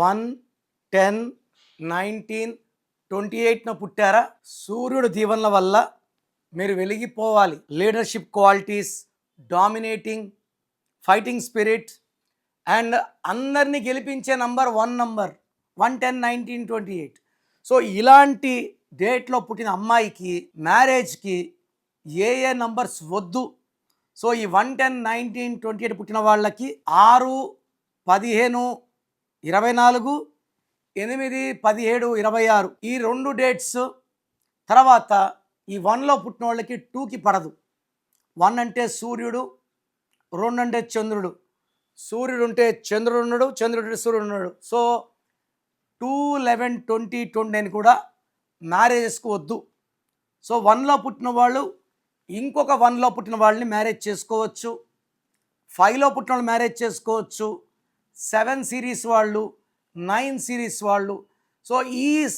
One ten nineteen twenty ఎయిట్న పుట్టారా? సూర్యుడు దీవెనల వల్ల మీరు వెలిగిపోవాలి. Leadership qualities dominating fighting spirit and అందరినీ గెలిపించే number one number one ten nineteen twenty eight. So ఇలాంటి డేట్లో పుట్టిన అమ్మాయికి మ్యారేజ్కి ఏ ఏ నంబర్స్ వద్దు. సో ఈ one ten nineteen twenty eight పుట్టిన వాళ్ళకి ఆరు పదిహేను ఇరవై నాలుగు ఎనిమిది పదిహేడు ఇరవై ఆరు ఈ రెండు డేట్స్ తర్వాత ఈ వన్లో పుట్టిన వాళ్ళకి టూకి పడదు. వన్ అంటే సూర్యుడు రెండు అంటే చంద్రుడు. సూర్యుడు ఉంటే చంద్రుడు ఉన్నాడు చంద్రుడు ఉంటే సూర్యుడు ఉన్నాడు. So two eleven twenty twenty అని కూడా మ్యారేజెస్కు వద్దు. సో వన్లో పుట్టిన వాళ్ళు ఇంకొక వన్లో పుట్టిన వాళ్ళని మ్యారేజ్ చేసుకోవచ్చు. ఫైవ్లో పుట్టిన వాళ్ళు మ్యారేజ్ చేసుకోవచ్చు. సెవెన్ సిరీస్ వాళ్ళు నైన్ సిరీస్ వాళ్ళు. సో ఈ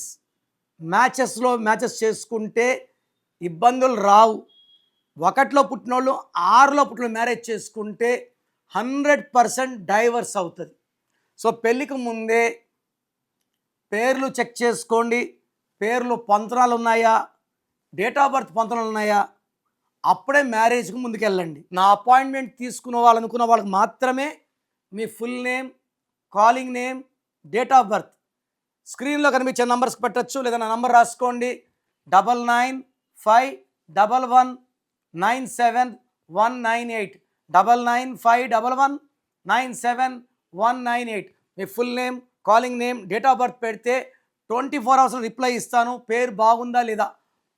మ్యాచెస్లో మ్యాచెస్ చేసుకుంటే ఇబ్బందులు రావు. ఒకటిలో పుట్టినోళ్ళు ఆరులో పుట్టిన మ్యారేజ్ చేసుకుంటే హండ్రెడ్ పర్సెంట్ డైవర్స్ అవుతుంది. సో పెళ్ళికి ముందే పేర్లు చెక్ చేసుకోండి. పేర్లు పంతనాలు ఉన్నాయా డేట్ ఆఫ్ బర్త్ పంతనాలు ఉన్నాయా అప్పుడే మ్యారేజ్కి ముందుకెళ్ళండి. నా అపాయింట్మెంట్ తీసుకున్న వాళ్ళనుకున్న వాళ్ళకి మాత్రమే మీ full name calling name date of birth. స్క్రీన్లో కనిపించే నంబర్స్ పెట్టచ్చు లేదా నా నంబర్ రాసుకోండి. Double nine five double one nine seven one nine eight. Double nine five double one nine seven one nine eight. Me full name calling name date of birth పెడితే twenty four అవర్స్లో reply ఇస్తాను. పేరు బాగుందా లేదా?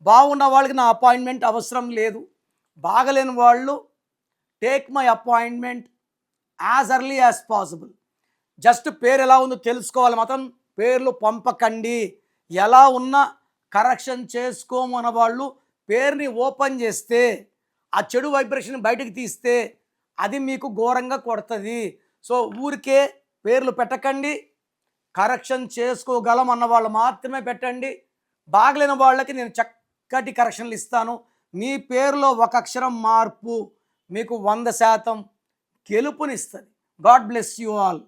బాగున్న వాళ్ళకి నా appointment అవసరం లేదు. బాగలేని వాళ్ళు take my appointment as early as possible just పేరు ఎలా ఉందో తెలుసుకోవాలి మాత్రం. పేర్లు పంపకండి. ఎలా ఉన్నా కరెక్షన్ చేసుకోమన్న వాళ్ళు పేరుని ఓపెన్ చేస్తే ఆ చెడు వైబ్రేషన్ బయటకు తీస్తే అది మీకు ఘోరంగా కొడుతుంది. సో ఊరికే పేర్లు పెట్టకండి. కరెక్షన్ చేసుకోగలం అన్న వాళ్ళు మాత్రమే పెట్టండి. బాగలేని వాళ్ళకి నేను చక్కటి కరెక్షన్లు ఇస్తాను. మీ పేరులో ఒక అక్షరం మార్పు మీకు వంద శాతం గెలుపునిస్తుంది. God bless you all.